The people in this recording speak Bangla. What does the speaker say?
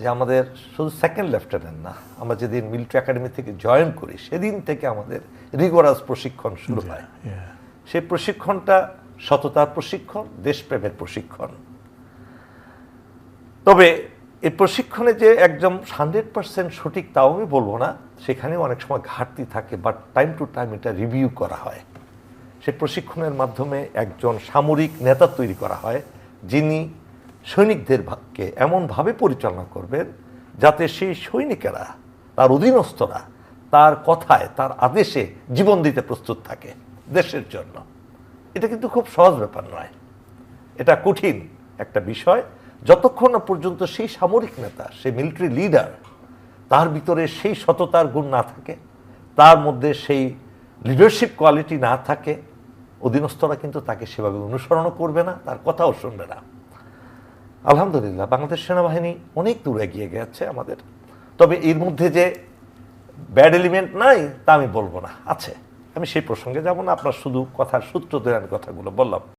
যে আমাদের শুধু সেকেন্ড লেফটেন্যান্ট না আমরা যেদিন মিলিটারি একাডেমি থেকে জয়েন করি সেদিন থেকে আমাদের রিগোরাস প্রশিক্ষণ শুরু হয়. সেই প্রশিক্ষণটা সততার প্রশিক্ষণ দেশপ্রেমের প্রশিক্ষণ। তবে এই প্রশিক্ষণে যে একদম হান্ড্রেড পার্সেন্ট সঠিক তাও আমি বলব না সেখানেও অনেক সময় ঘাটতি থাকে বাট টাইম টু টাইম এটা রিভিউ করা হয়। সে প্রশিক্ষণের মাধ্যমে একজন সামরিক নেতা তৈরি করা হয় যিনি সৈনিকদের ভাগকে এমনভাবে পরিচালনা করবেন যাতে সেই সৈনিকেরা, তার অধীনস্থরা, তার কথায়, তার আদেশে জীবন দিতে প্রস্তুত থাকে দেশের জন্য। এটা কিন্তু খুব সহজ ব্যাপার নয়। এটা কঠিন একটা বিষয়। যতক্ষণ না পর্যন্ত সেই সামরিক নেতা, সেই মিলিটারি লিডার, তার ভিতরে সেই সততার গুণ না থাকে, তার মধ্যে সেই লিডারশিপ কোয়ালিটি না থাকে, অধীনস্থরা কিন্তু তাকে সেভাবে অনুসরণও করবে না, তার কথাও শুনবে না। আলহামদুলিল্লাহ, বাংলাদেশ সেনাবাহিনী অনেক দূর এগিয়ে গেছে আমাদের। তবে এর মধ্যে যে ব্যাড এলিমেন্ট নাই, তা আমি বলব না। আছে। আমি সেই প্রসঙ্গে যাব না, আপনার শুধু কথার সূত্র দেওয়ার কথাগুলো বললাম।